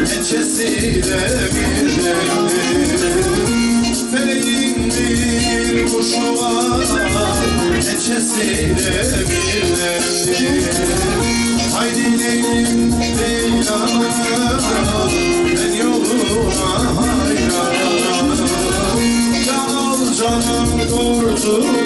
neçesiyle bir Feyindir kuşuma neçesiyle bir Haydi leylim leylana ben yoluna hayran. Canal canım kurtulur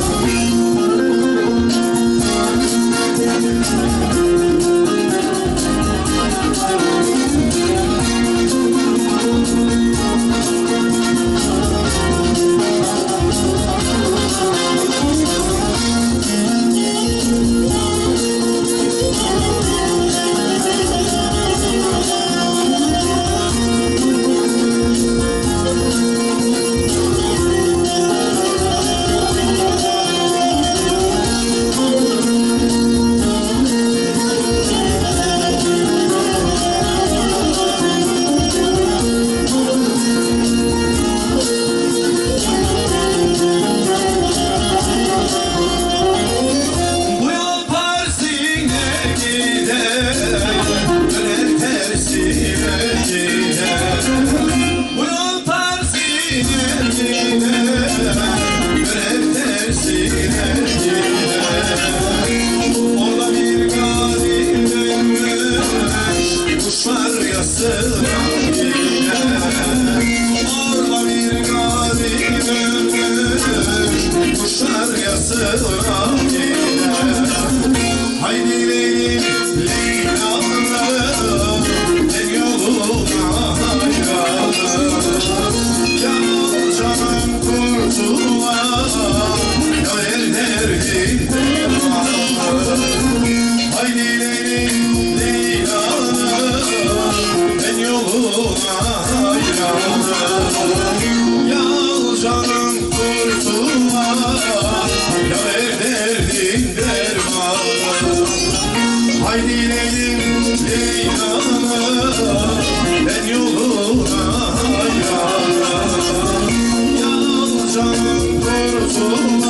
Oh